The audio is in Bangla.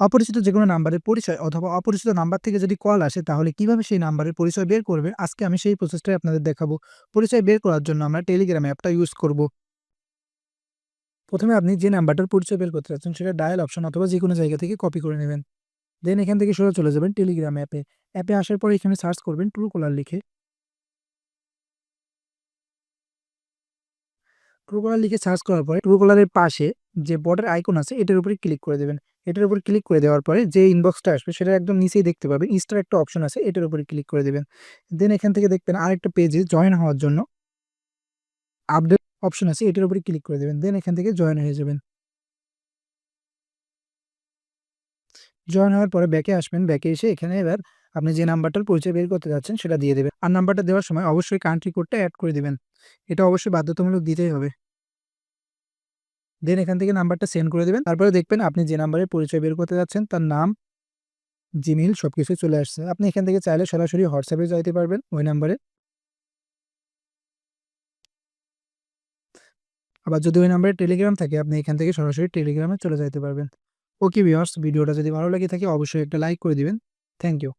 অপরিচিত যে কোনো নাম্বারের পরিচয় অথবা অপরিচিত নাম্বার থেকে যদি কল আসে, তাহলে কীভাবে সেই নাম্বারের পরিচয় বের করবে আজকে আমি সেই প্রসেসটাই আপনাদের দেখাবো। পরিচয় বের করার জন্য আমরা টেলিগ্রাম অ্যাপটা ইউজ করব। প্রথমে আপনি যে নাম্বারটার পরিচয় বের করতে চাচ্ছেন সেটা ডায়াল অপশন অথবা যে কোনো জায়গা থেকে কপি করে নেবেন। দেন এখান থেকে সোজা চলে যাবেন টেলিগ্রাম অ্যাপে অ্যাপে আসার পরে এখানে সার্চ করবেন ট্রু কলার লিখে। ট্রু কলার লিখে সার্চ করার পরে ট্রু কলারের পাশে যে বর্ডার আইকন আছে, এটার উপরে ক্লিক করে দেবেন। এটার উপর ক্লিক করে দেওয়ার পরে যে ইনবক্সটা আসবে সেটা একদম নিচেই দেখতে পাবেন ইনস্টার একটা অপশন আছে, এটার উপরে ক্লিক করে দেবেন। দেন এখান থেকে দেখবেন আরেকটা পেজে জয়েন হওয়ার জন্য আপডেট অপশন আছে, এটার উপরে ক্লিক করে দেবেন। দেন এখান থেকে জয়েন হয়ে যাবেন। জয়েন হওয়ার পরে ব্যাকে আসবেন। ব্যাকে এসে এখানে এবার আপনি যে নাম্বারটার পরিচয় বের করতে যাচ্ছেন সেটা দিয়ে দেবেন। আর নাম্বারটা দেওয়ার সময় অবশ্যই কান্ট্রি কোডটা অ্যাড করে দিবেন। এটা অবশ্যই বাধ্যতামূলক দিতেই হবে। দেন এখান থেকে নাম্বারটা সেন্ড করে দেবেন। তারপরে দেখবেন আপনি যে নাম্বারের পরিচয় বের করতে যাচ্ছেন, তার নাম জিমেইল সব কিছু চলে আসছে। আপনি এখান থেকে চাইলে সরাসরি হোয়াটসঅ্যাপে যাইতে পারবেন ওই নাম্বারে আবার যদি ওই নাম্বারে টেলিগ্রাম থাকে, আপনি এখান থেকে সরাসরি টেলিগ্রামে চলে যাইতে পারবেন। ওকে ভিউয়ার্স ভিডিওটা যদি ভালো লাগে থাকে, অবশ্যই একটা লাইক করে দিবেন। Thank you